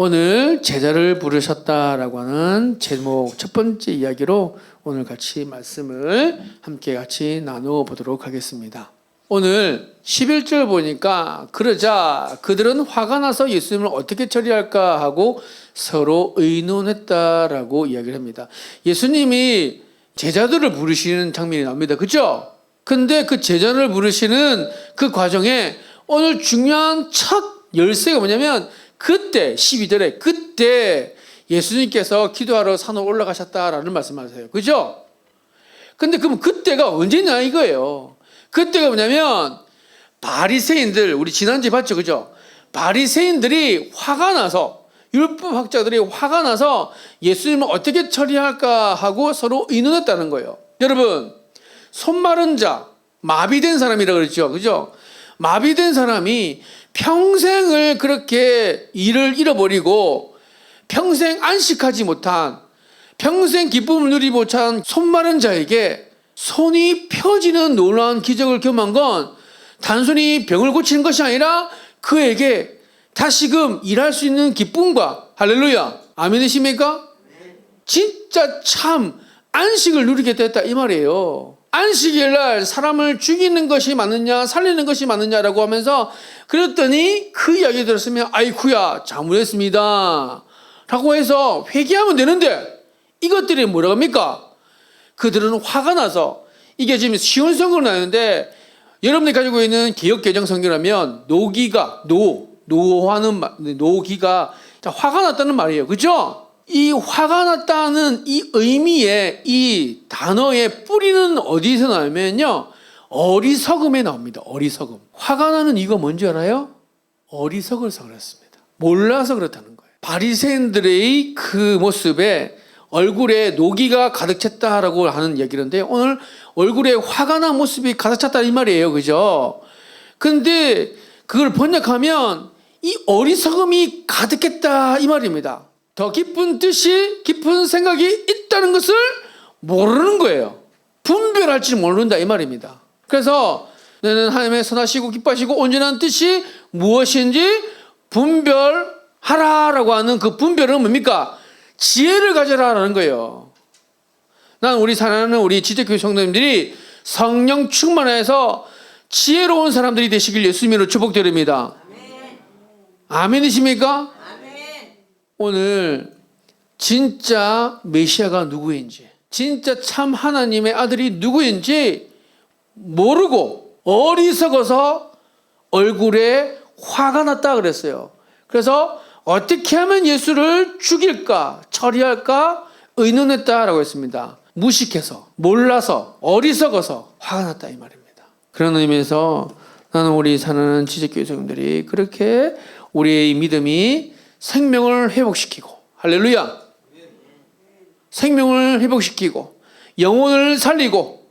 오늘 제자를 부르셨다라고 하는 제목 첫 번째 이야기로 오늘 같이 말씀을 함께 같이 나누어 보도록 하겠습니다. 오늘 11절 보니까 그러자 그들은 화가 나서 예수님을 어떻게 처리할까 하고 서로 의논했다라고 이야기를 합니다. 예수님이 제자들을 부르시는 장면이 나옵니다. 그죠? 근데 그 제자를 부르시는 그 과정에 오늘 중요한 첫 열쇠가 뭐냐면 그때 12절에 그때 예수님께서 기도하러 산으로 올라가셨다라는 말씀하세요. 그죠? 근데 그럼 그때가 언제냐 이거예요. 그때가 뭐냐면 바리새인들 우리 지난주에 봤죠. 그죠? 바리새인들이 화가 나서 율법 학자들이 화가 나서 예수님을 어떻게 처리할까 하고 서로 의논했다는 거예요. 여러분, 손 마른 자, 마비된 사람이라 그랬죠. 그죠? 마비된 사람이 평생을 그렇게 일을 잃어버리고 평생 안식하지 못한 평생 기쁨을 누리지 못한 손 마른 자에게 손이 펴지는 놀라운 기적을 경험한 건 단순히 병을 고치는 것이 아니라 그에게 다시금 일할 수 있는 기쁨과 할렐루야 아멘이십니까? 진짜 참 안식을 누리게 됐다 이 말이에요. 안식일 날 사람을 죽이는 것이 맞느냐 살리는 것이 맞느냐라고 하면서 그랬더니 그 이야기 들었으면 아이쿠야 잘못했습니다 라고 해서 회개하면 되는데 이것들이 뭐라고 합니까? 그들은 화가 나서 이게 지금 쉬운 성경으로 나오는데 여러분들이 가지고 있는 개혁 개정 성경이라면 노기가 노 노하는 말- 노기가 자, 화가 났다는 말이에요. 그죠? 이 화가 났다는 이 의미의 이 단어의 뿌리는 어디서 나오면요. 어리석음에 나옵니다. 어리석음. 화가 나는 이유가 뭔지 알아요? 어리석어서 그렇습니다. 몰라서 그렇다는 거예요. 바리새인들의 그 모습에 얼굴에 노기가 가득 찼다라고 하는 얘기인데 오늘 얼굴에 화가 난 모습이 가득 찼다 이 말이에요. 그죠? 근데 그걸 번역하면 이 어리석음이 가득했다 이 말입니다. 더 깊은 뜻이 깊은 생각이 있다는 것을 모르는 거예요. 분별할 줄 모른다 이 말입니다. 그래서 너는 하나님의 선하시고 기뻐하시고 온전한 뜻이 무엇인지 분별하라라고 하는 그 분별은 뭡니까? 지혜를 가져라라는 거예요. 난 우리 사랑하는 우리 지적교회 성도님들이 성령 충만해서 지혜로운 사람들이 되시길 예수님으로 축복드립니다. 아멘이십니까? 오늘 진짜 메시아가 누구인지, 진짜 참 하나님의 아들이 누구인지 모르고 어리석어서 얼굴에 화가 났다 그랬어요. 그래서 어떻게 하면 예수를 죽일까, 처리할까 의논했다라고 했습니다. 무식해서, 몰라서, 어리석어서 화가 났다 이 말입니다. 그런 의미에서 나는 우리 사는 지적교회 성들이 그렇게 우리의 믿음이 생명을 회복시키고 할렐루야 생명을 회복시키고 영혼을 살리고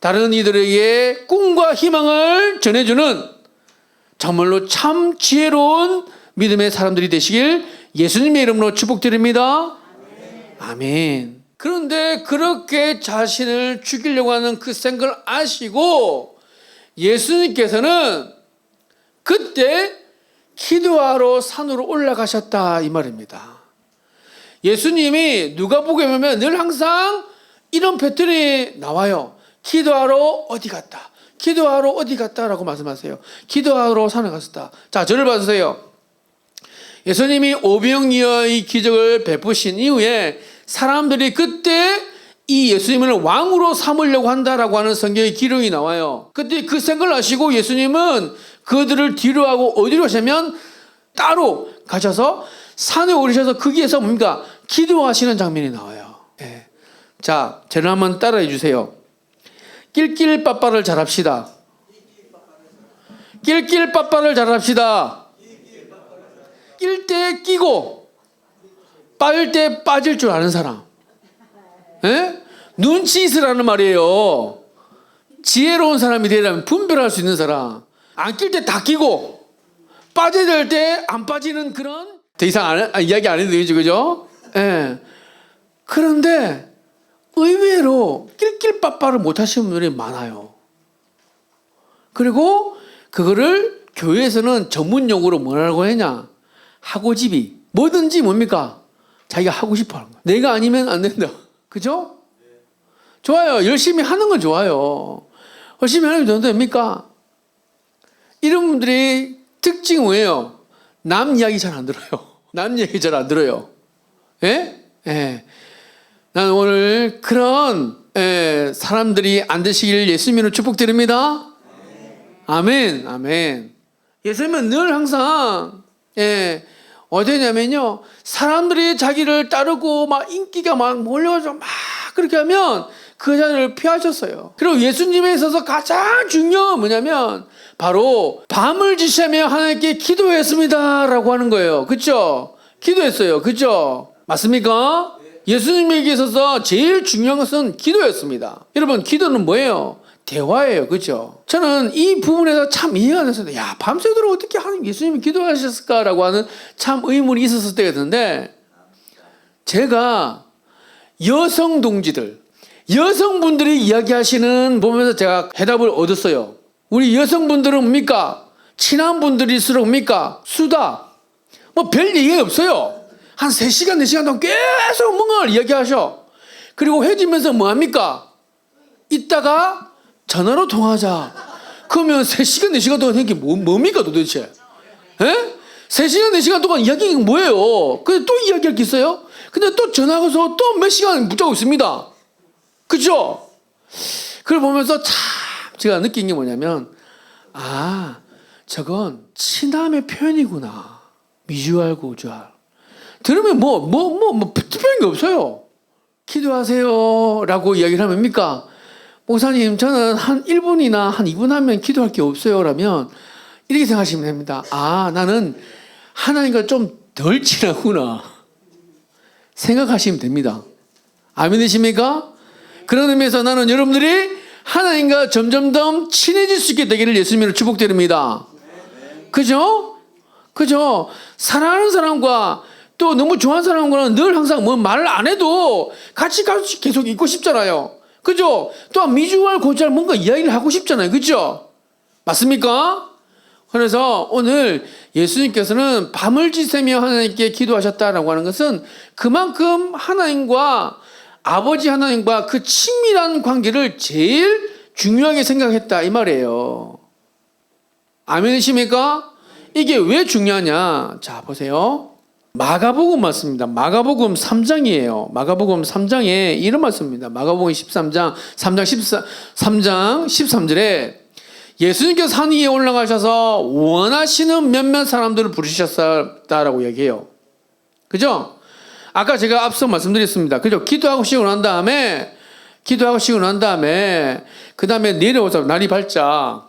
다른 이들에게 꿈과 희망을 전해주는 정말로 참 지혜로운 믿음의 사람들이 되시길 예수님의 이름으로 축복드립니다. 아멘. 그런데 그렇게 자신을 죽이려고 하는 그 생각을 아시고 예수님께서는 그때 기도하러 산으로 올라가셨다 이 말입니다. 예수님이 누가 보게 보면 늘 항상 이런 패턴이 나와요. 기도하러 어디 갔다. 기도하러 어디 갔다라고 말씀하세요. 기도하러 산에 갔었다. 자, 저를 봐주세요. 예수님이 오병이어의 기적을 베푸신 이후에 사람들이 그때 이 예수님을 왕으로 삼으려고 한다라고 하는 성경의 기록이 나와요. 그때 그 생각을 하시고 예수님은 그들을 뒤로 하고 어디로 가시냐면 따로 가셔서 산에 오르셔서 거기에서 뭡니까? 기도하시는 장면이 나와요. 예. 자, 저를 한번 따라해 주세요. 낄낄 빠빠를 잘합시다. 낄낄 빠빠를 잘합시다. 낄 때 끼고 빠질 때 빠질 줄 아는 사람. 예? 눈치 있으라는 말이에요. 지혜로운 사람이 되려면 분별할 수 있는 사람. 안 낄 때 다 끼고 빠져야 될 때 안 빠지는 그런 더 이상 안, 아, 이야기 안 해도 되죠, 그죠? 예. 그런데 의외로 낄낄빠빠를 못 하시는 분들이 많아요. 그리고 그거를 교회에서는 전문 용어로 뭐라고 했냐? 하고집이 뭐든지 뭡니까? 자기가 하고 싶어 하는 거야. 내가 아니면 안 된다. 그죠? 좋아요. 열심히 하는 건 좋아요. 열심히 하는 게 됩니까? 이런 분들의 특징이 뭐예요? 남 이야기 잘 안 들어요. 남 얘기 잘 안 들어요. 예? 예. 나는 오늘 그런 예, 사람들이 안 되시길 예수님으로 축복드립니다. 아멘, 아멘. 예수님은 늘 항상 예, 어디냐면요 사람들이 자기를 따르고 막 인기가 막 몰려가지고 막 그렇게 하면 그 자리를 피하셨어요. 그리고 예수님에 있어서 가장 중요한 건 뭐냐면 바로 밤을 지새며 하나님께 기도했습니다라고 하는 거예요. 그렇죠? 기도했어요. 그렇죠? 맞습니까? 예수님에게 있어서 제일 중요한 것은 기도였습니다. 여러분, 기도는 뭐예요? 대화예요. 그죠? 저는 이 부분에서 참 이해가 안 됐어요. 야, 밤새도록 어떻게 하나님 예수님이 기도하셨을까라고 하는 참 의문이 있었을 때가 있는데, 제가 여성 동지들, 여성분들이 이야기하시는 보면서 제가 해답을 얻었어요. 우리 여성분들은 뭡니까? 친한 분들일수록 뭡니까? 수다. 뭐 별 얘기 없어요. 한 3시간, 4시간 동안 계속 뭔가를 이야기하셔. 그리고 헤어지면서 뭐 합니까? 이따가 전화로 통화하자. 그러면 3시간, 4시간 동안 이게 뭐, 뭡니까 도대체? 에? 3시간, 4시간 동안 이야기가 뭐예요? 근데 또 이야기할 게 있어요? 근데 또 전화가서 또 몇 시간 붙잡고 있습니다. 그죠? 그걸 보면서 참 제가 느낀 게 뭐냐면, 아, 저건 친함의 표현이구나. 미주알 고주알. 들으면 뭐, 뭐, 뭐, 뭐, 특별한 게 없어요. 기도하세요. 라고 이야기를 하면 뭡니까? 목사님, 저는 한 1분이나 한 2분 하면 기도할 게 없어요. 라면, 이렇게 생각하시면 됩니다. 아, 나는 하나님과 좀 덜 친하구나. 생각하시면 됩니다. 아멘이십니까? 그런 의미에서 나는 여러분들이 하나님과 점점 더 친해질 수 있게 되기를 예수님으로 축복드립니다. 그죠? 그죠? 사랑하는 사람과 또 너무 좋아하는 사람과는 늘 항상 뭐 말을 안 해도 같이 계속 있고 싶잖아요. 그죠? 또 미주알 고주알 뭔가 이야기를 하고 싶잖아요. 그죠? 맞습니까? 그래서 오늘 예수님께서는 밤을 지새며 하나님께 기도하셨다라고 하는 것은 그만큼 하나님과 아버지 하나님과 그 친밀한 관계를 제일 중요하게 생각했다 이 말이에요. 아멘이십니까? 이게 왜 중요하냐? 자, 보세요. 마가복음 맞습니다. 마가복음 3장이에요. 마가복음 3장에 이런 말씀입니다. 마가복음 13장 3장 14 3장 13절에 예수님께서 산 위에 올라가셔서 원하시는 몇몇 사람들을 부르셨다라고 얘기해요. 그죠? 아까 제가 앞서 말씀드렸습니다. 그죠? 기도하고 쉬고 난 다음에 기도하고 쉬고 난 다음에 그 다음에 내려오자 날이 밝자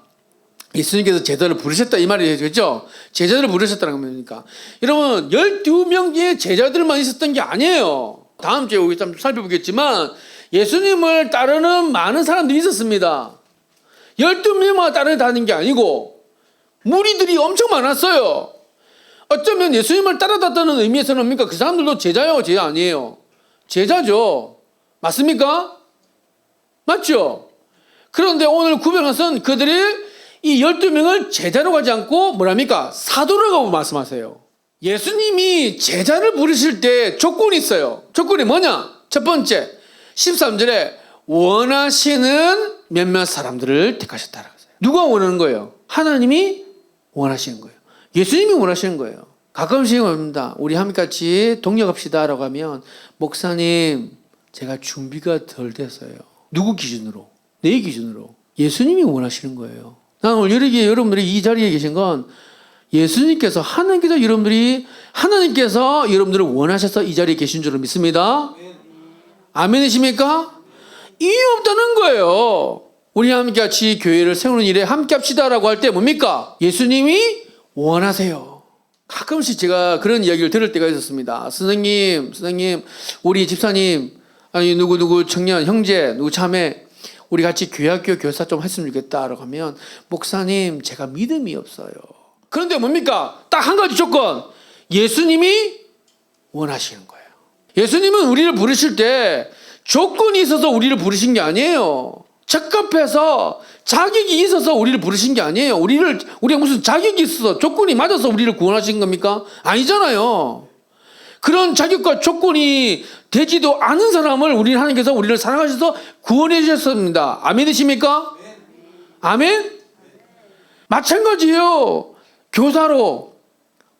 예수님께서 제자를 부르셨다 이 말이에요. 그죠? 제자들을 부르셨다는 겁니까? 여러분, 12명의 제자들만 있었던 게 아니에요. 다음 주에 우리 좀 살펴보겠지만 예수님을 따르는 많은 사람들이 있었습니다. 12명만 따르다는 게 아니고 무리들이 엄청 많았어요. 어쩌면 예수님을 따라다다는 의미에서는 뭡니까? 그 사람들도 제자요, 제자 아니에요. 제자죠. 맞습니까? 맞죠? 그런데 오늘 것은 그들이 이 12명을 제자로 가지 않고 뭐랍니까? 사도라고 말씀하세요. 예수님이 제자를 부르실 때 조건이 있어요. 조건이 뭐냐? 첫 번째, 13절에 원하시는 몇몇 사람들을 택하셨다라고 했어요. 누가 원하는 거예요? 하나님이 원하시는 거예요. 예수님이 원하시는 거예요. 가끔씩 옵니다. 우리 함같이 동력합시다 라고 하면 목사님 제가 준비가 덜 됐어요. 누구 기준으로? 내 기준으로. 예수님이 원하시는 거예요. 나는 오늘 여기 여러분들이 이 자리에 계신 건 예수님께서 하나님께서 여러분들이 하나님께서 여러분들을 원하셔서 이 자리에 계신 줄을 믿습니다. 아멘이십니까? 이유 없다는 거예요. 우리 함께 같이 교회를 세우는 일에 함께 합시다라고 할 때 뭡니까? 예수님이 원하세요. 가끔씩 제가 그런 이야기를 들을 때가 있었습니다. 선생님, 선생님, 우리 집사님, 아니, 누구누구 청년, 형제, 누구 자매, 우리 같이 교회학교 교사 좀 했으면 좋겠다라고 하면, 목사님, 제가 믿음이 없어요. 그런데 뭡니까? 딱 한 가지 조건. 예수님이 원하시는 거예요. 예수님은 우리를 부르실 때 조건이 있어서 우리를 부르신 게 아니에요. 적합해서 자격이 있어서 우리를 부르신 게 아니에요. 우리를 우리가 무슨 자격이 있어서 조건이 맞아서 우리를 구원하신 겁니까? 아니잖아요. 그런 자격과 조건이 되지도 않은 사람을 우리 하나님께서 우리를 사랑하셔서 구원해 주셨습니다. 아멘이십니까? 아멘? 마찬가지예요. 교사로,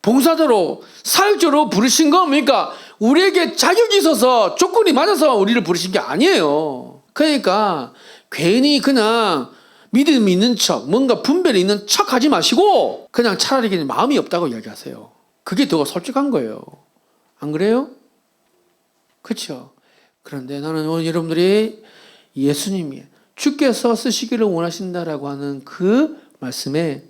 봉사자로, 사역자로 부르신 겁니까? 우리에게 자격이 있어서 조건이 맞아서 우리를 부르신 게 아니에요. 그러니까 괜히 그냥 믿음 있는 척, 뭔가 분별이 있는 척 하지 마시고 그냥 차라리 그냥 마음이 없다고 이야기하세요. 그게 더 솔직한 거예요. 안 그래요? 그렇죠. 그런데 나는 오늘 여러분들이 예수님이 주께서 쓰시기를 원하신다라고 하는 그 말씀에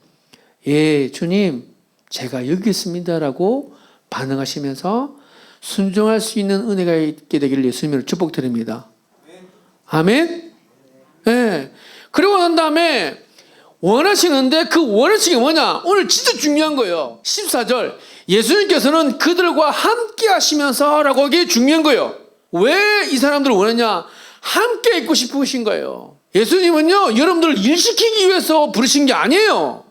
예 주님 제가 여기 있습니다라고 반응하시면서 순종할 수 있는 은혜가 있게 되기를 예수님을 축복드립니다. 아멘. 예. 그리고 난 다음에 원하시는데 그 원하시는 게 뭐냐? 오늘 진짜 중요한 거예요. 14절. 예수님께서는 그들과 함께 하시면서 라고 하게 중요한 거예요. 왜 이 사람들을 원했냐? 함께 있고 싶으신 거예요. 예수님은요, 여러분들을 일시키기 위해서 부르신 게 아니에요.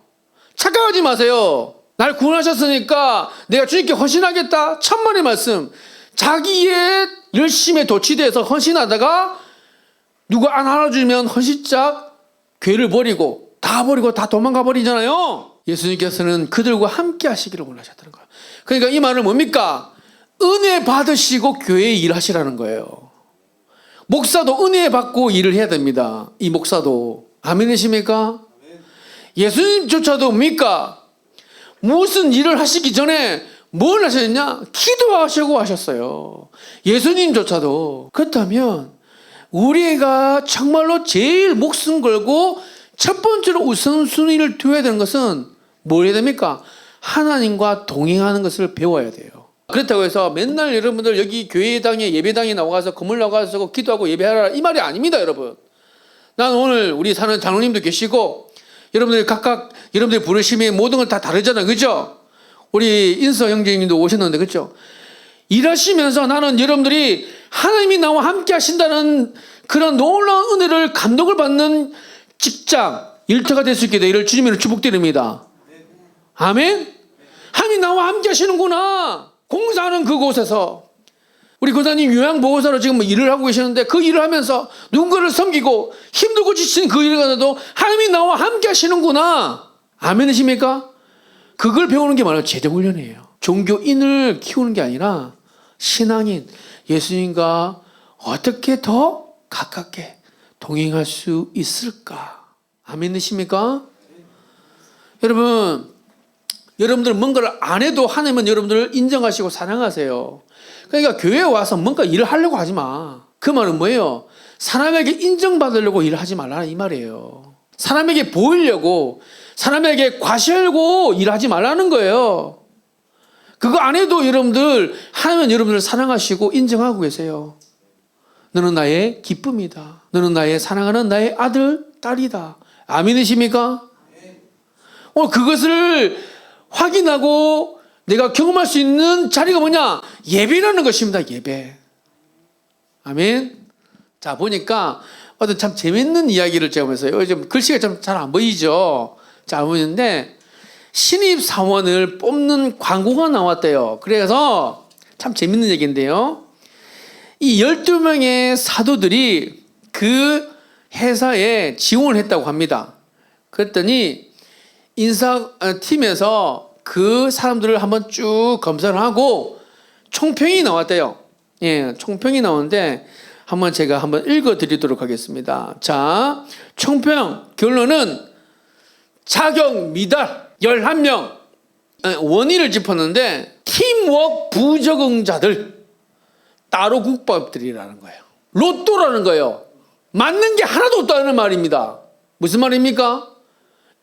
착각하지 마세요. 날 구원하셨으니까 내가 주님께 헌신하겠다. 천만의 말씀. 자기의 열심에 도취돼서 헌신하다가 누가 안 알아주면 헌신짝 괴를 버리고 다 버리고 다 도망가 버리잖아요. 예수님께서는 그들과 함께 하시기를 원하셨다는 거예요. 그러니까 이 말은 뭡니까? 은혜 받으시고 교회에 일하시라는 거예요. 목사도 은혜 받고 일을 해야 됩니다. 이 목사도. 아멘이십니까? 예수님조차도 뭡니까? 무슨 일을 하시기 전에 뭘 하셨냐? 기도하시고 하셨어요. 예수님조차도. 그렇다면 우리가 정말로 제일 목숨 걸고 첫 번째로 우선순위를 두어야 되는 것은 뭘 해야 됩니까? 하나님과 동행하는 것을 배워야 돼요. 그렇다고 해서 맨날 여러분들 여기 교회당에 예배당에 나와서 건물 나가서 기도하고 예배하라 이 말이 아닙니다, 여러분. 난 오늘 우리 사는 장로님도 계시고 여러분들이 각각 여러분들이 부르심이 모든 건다 다르잖아요, 그죠? 우리 인서 형제님도 오셨는데, 그죠? 일하시면서 나는 여러분들이 하나님이 나와 함께 하신다는 그런 놀라운 은혜를 감동을 받는 직장, 일터가 될 수 있게 되기를 주님으로 축복드립니다. 아멘? 하나님 나와 함께 하시는구나. 공사하는 그곳에서. 우리 교사님 요양보호사로 지금 뭐 일을 하고 계시는데 그 일을 하면서 누군가를 섬기고 힘들고 지친 그 일을 하는데도 하나님이 나와 함께 하시는구나. 아멘이십니까? 그걸 배우는 게 바로 제도훈련이에요. 종교인을 키우는 게 아니라 신앙인, 예수님과 어떻게 더 가깝게 동행할 수 있을까? 아멘이십니까? 여러분, 여러분들 뭔가를 안 해도 하나님은 여러분들을 인정하시고 사랑하세요. 그러니까 교회에 와서 뭔가 일을 하려고 하지 마. 그 말은 뭐예요? 사람에게 인정받으려고 일을 하지 말라는 이 말이에요. 사람에게 보이려고, 사람에게 과시하려고 일하지 말라는 거예요. 그거 안 해도 여러분들, 하나님은 여러분들을 사랑하시고 인정하고 계세요. 너는 나의 기쁨이다. 너는 나의 사랑하는 나의 아들, 딸이다. 아멘이십니까? 오늘 그것을 확인하고 내가 경험할 수 있는 자리가 뭐냐? 예배라는 것입니다. 예배. 아멘. 자, 보니까 어떤 참 재밌는 이야기를 제가 보면서 요즘 글씨가 좀잘안 보이죠? 잘 안 보이는데 신입 사원을 뽑는 광고가 나왔대요. 그래서 참 재밌는 얘기인데요. 이 12명의 사도들이 그 회사에 지원을 했다고 합니다. 그랬더니 인사팀에서 그 사람들을 한번 쭉 검사를 하고 총평이 나왔대요. 예, 총평이 나오는데 한번 제가 한번 읽어 드리도록 하겠습니다. 자, 총평 결론은 자격 미달 11명 원인을 짚었는데 팀워크 부적응자들 따로 국밥들이라는 거예요. 로또라는 거예요. 맞는 게 하나도 없다는 말입니다. 무슨 말입니까?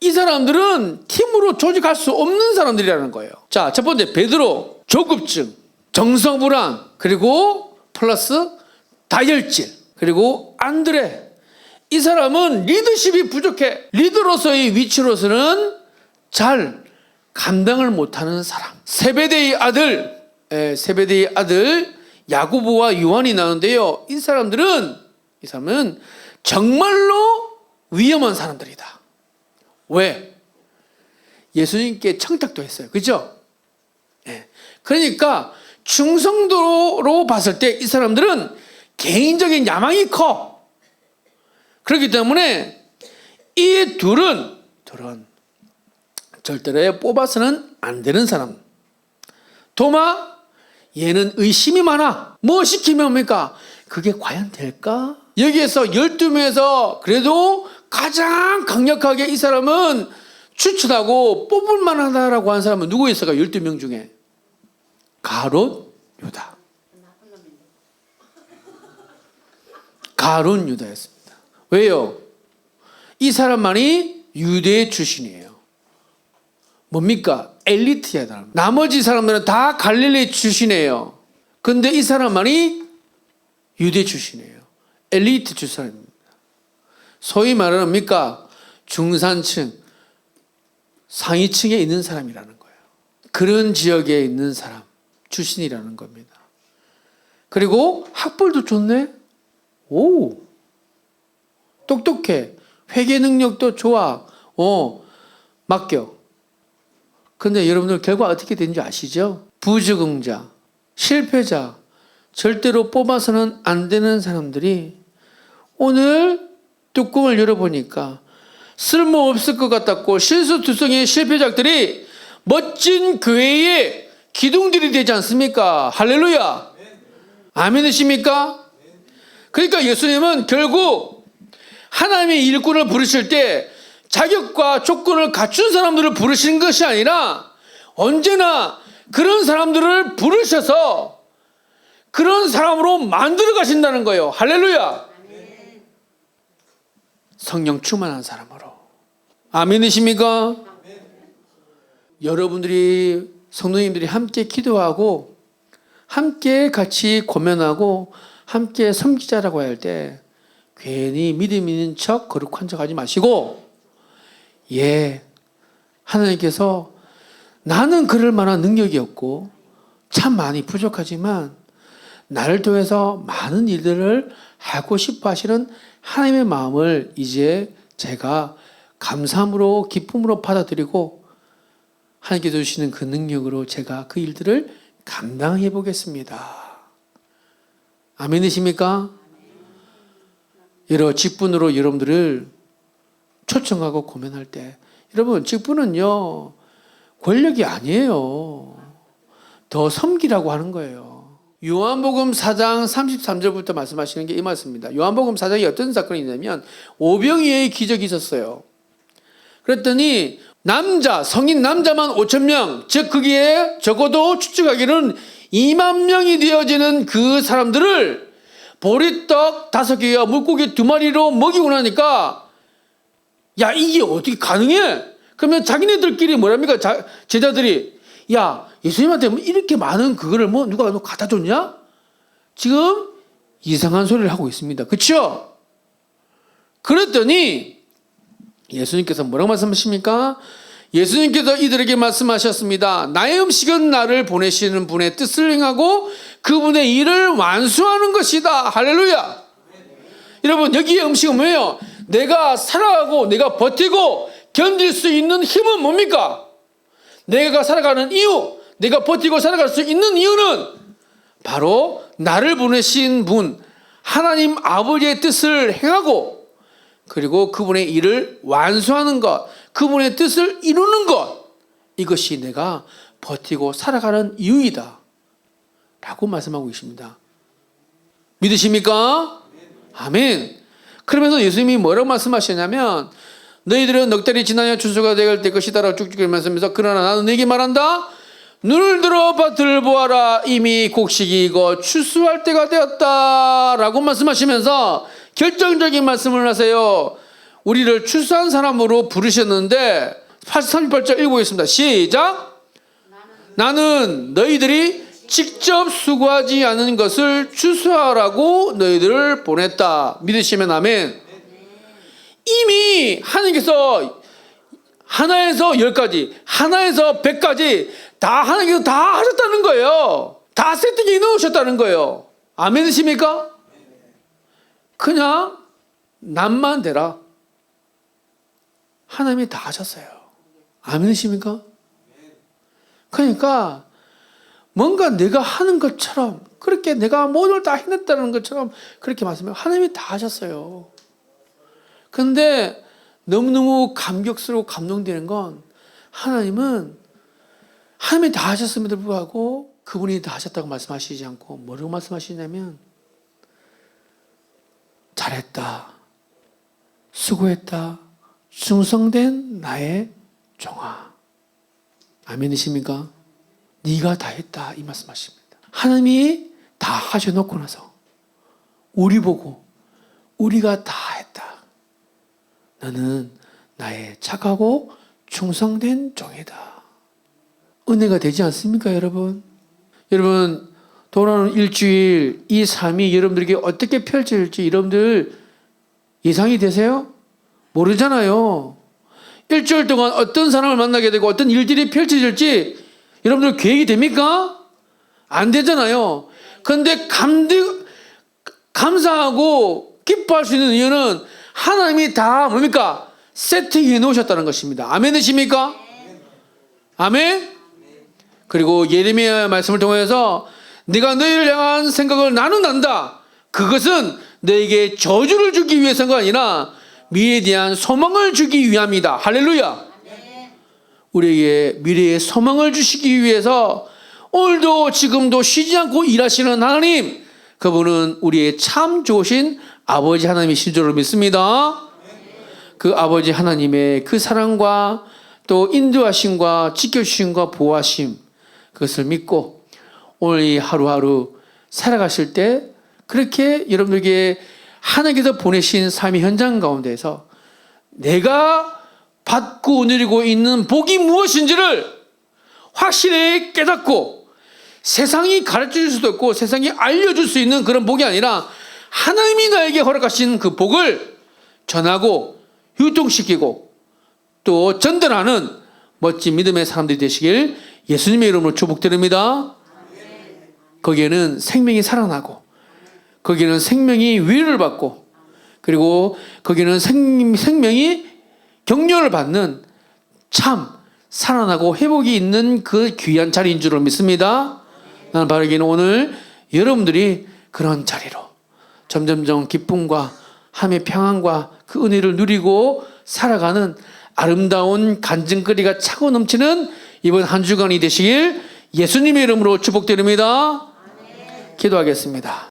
이 사람들은 팀으로 조직할 수 없는 사람들이라는 거예요. 자, 첫 번째 베드로 조급증, 정성 불안, 그리고 플러스 다혈질, 그리고 안드레. 이 사람은 리더십이 부족해. 리더로서의 위치로서는 잘 감당을 못하는 사람. 세베데의 아들, 에, 세베데의 아들 야고보와 요한이 나오는데요. 이 사람들은 이 사람은 정말로 위험한 사람들이다. 왜? 예수님께 청탁도 했어요. 그죠? 예. 그러니까 충성도로 봤을 때 이 사람들은 개인적인 야망이 커. 그렇기 때문에 이 둘은 둘은 절대로 뽑아서는 안 되는 사람. 도마 얘는 의심이 많아. 뭐 시키면 뭡니까? 그게 과연 될까? 여기에서 12명에서 그래도 가장 강력하게 이 사람은 추천하고 뽑을 만하다라고 한 사람은 누구 있을까? 12명 중에. 가롯 유다. 가롯 유다였습니다. 왜요? 이 사람만이 유대 출신이에요. 뭡니까? 엘리트야. 나머지 사람들은 다 갈릴리 출신이에요. 근데 이 사람만이 유대 출신이에요. 엘리트 출신입니다. 소위 말하는 뭡니까? 중산층, 상위층에 있는 사람이라는 거예요. 그런 지역에 있는 사람, 출신이라는 겁니다. 그리고 학벌도 좋네? 오! 똑똑해. 회계 능력도 좋아. 어, 맡겨. 근데 여러분들 결과 어떻게 되는지 아시죠? 부적응자, 실패자, 절대로 뽑아서는 안 되는 사람들이 오늘 뚜껑을 열어보니까 쓸모없을 것 같았고 실수투성의 실패작들이 멋진 교회의 기둥들이 되지 않습니까? 할렐루야! 아멘이십니까? 그러니까 예수님은 결국 하나님의 일꾼을 부르실 때 자격과 조건을 갖춘 사람들을 부르시는 것이 아니라 언제나 그런 사람들을 부르셔서 그런 사람으로 만들어 가신다는 거예요. 할렐루야. 성령 충만한 사람으로. 아멘이십니까? 여러분들이 성도님들이 함께 기도하고 함께 같이 고면하고 함께 섬기자라고 할 때 괜히 믿음 있는 척 거룩한 척 하지 마시고 예 하나님께서 나는 그럴 만한 능력이 없고 참 많이 부족하지만 나를 통해서 많은 일들을 하고 싶어 하시는 하나님의 마음을 이제 제가 감사함으로 기쁨으로 받아들이고 하나님께서 주시는 그 능력으로 제가 그 일들을 감당해 보겠습니다. 아멘이십니까? 여러 직분으로 여러분들을 초청하고 고민할 때 여러분 직분은요 권력이 아니에요. 더 섬기라고 하는 거예요. 요한복음 4장 33절부터 말씀하시는 게 이 말씀입니다. 요한복음 4장에 어떤 사건이 있냐면 오병이의 기적이 있었어요. 그랬더니 남자 성인 남자만 5천 명, 즉 거기에 적어도 추측하기는 2만 명이 되어지는 그 사람들을 보리떡 다섯 개와 물고기 두 마리로 먹이고 나니까 야 이게 어떻게 가능해? 그러면 자기네들끼리 뭐랍니까? 자, 제자들이 야 예수님한테 뭐 이렇게 많은 그거를 뭐 누가 너 갖다 줬냐? 지금 이상한 소리를 하고 있습니다. 그렇죠? 그랬더니 예수님께서 뭐라고 말씀하십니까? 예수님께서 이들에게 말씀하셨습니다. 나의 음식은 나를 보내시는 분의 뜻을 행하고 그분의 일을 완수하는 것이다. 할렐루야. 여러분 여기에 음식은 뭐예요? 내가 살아가고 내가 버티고 견딜 수 있는 힘은 뭡니까? 내가 살아가는 이유, 내가 버티고 살아갈 수 있는 이유는 바로 나를 보내신 분 하나님 아버지의 뜻을 행하고 그리고 그분의 일을 완수하는 것, 그분의 뜻을 이루는 것, 이것이 내가 버티고 살아가는 이유이다. 라고 말씀하고 계십니다. 믿으십니까? 아멘. 그러면서 예수님이 뭐라고 말씀하시냐면, 너희들은 넉 달이 지나야 추수가 될 것이다라고 쭉쭉 말씀하면서, 그러나 나는 네게 말한다. 눈을 들어 밭을 보아라. 이미 곡식이 익어 추수할 때가 되었다. 라고 말씀하시면서, 결정적인 말씀을 하세요. 우리를 출산 사람으로 부르셨는데 38절 읽어보겠습니다. 시작. 나는 너희들이 직접 수고하지 않은 것을 추수하라고 너희들을 보냈다. 믿으시면 아멘. 이미 하나님께서 하나에서 열까지, 하나에서 백까지 다 하나님께서 다 하셨다는 거예요. 다 세팅해 놓으셨다는 거예요. 아멘이십니까? 그냥 남만 되라. 하나님이 다 하셨어요. 아멘이십니까? 그러니까 뭔가 내가 하는 것처럼 그렇게 내가 모든 걸다 해냈다는 것처럼 그렇게 말씀해요. 하나님이 다 하셨어요. 근데 너무너무 감격스럽고 감동되는 건 하나님은 하나님이 다 하셨음에도 불구하고 그분이 다 하셨다고 말씀하시지 않고 뭐라고 말씀하시냐면 잘했다. 수고했다. 충성된 나의 종아. 아멘이십니까? 네가 다 했다 이 말씀하십니다. 하나님이 다 하셔놓고 나서 우리 보고 우리가 다 했다. 너는 나의 착하고 충성된 종이다. 은혜가 되지 않습니까, 여러분? 여러분 돌아오는 일주일 이 삶이 여러분들에게 어떻게 펼쳐질지 여러분들 예상이 되세요? 모르잖아요. 일주일 동안 어떤 사람을 만나게 되고 어떤 일들이 펼쳐질지 여러분들 계획이 됩니까? 안 되잖아요. 근데 감D, 감사하고 기뻐할 수 있는 이유는 하나님이 다 뭡니까? 세팅해 놓으셨다는 것입니다. 아멘이십니까? 아멘? 그리고 예레미야 말씀을 통해서 네가 너희를 향한 생각을 나눈단다. 그것은 너에게 저주를 주기 위해서가 아니라 미래에 대한 소망을 주기 위함이다. 할렐루야. 우리에게 미래의 소망을 주시기 위해서 오늘도 지금도 쉬지 않고 일하시는 하나님, 그분은 우리의 참 좋으신 아버지 하나님이신 줄로 믿습니다. 그 아버지 하나님의 그 사랑과 또 인도하심과 지켜주심과 보호하심, 그것을 믿고 오늘 이 하루하루 살아가실 때 그렇게 여러분들에게 하나님께서 보내신 삶의 현장 가운데서 내가 받고 누리고 있는 복이 무엇인지를 확실히 깨닫고 세상이 가르쳐 줄 수도 없고 세상이 알려줄 수 있는 그런 복이 아니라 하나님이 나에게 허락하신 그 복을 전하고 유통시키고 또 전달하는 멋진 믿음의 사람들이 되시길 예수님의 이름으로 축복드립니다. 거기에는 생명이 살아나고 거기에는 생명이 위를 받고 그리고 거기는 생, 생명이 격려를 받는 참 살아나고 회복이 있는 그 귀한 자리인 줄을 믿습니다. 나는 바라기는 오늘 여러분들이 그런 자리로 점점점 기쁨과 함의 평안과 그 은혜를 누리고 살아가는 아름다운 간증거리가 차고 넘치는 이번 한 주간이 되시길 예수님의 이름으로 축복드립니다. 기도하겠습니다.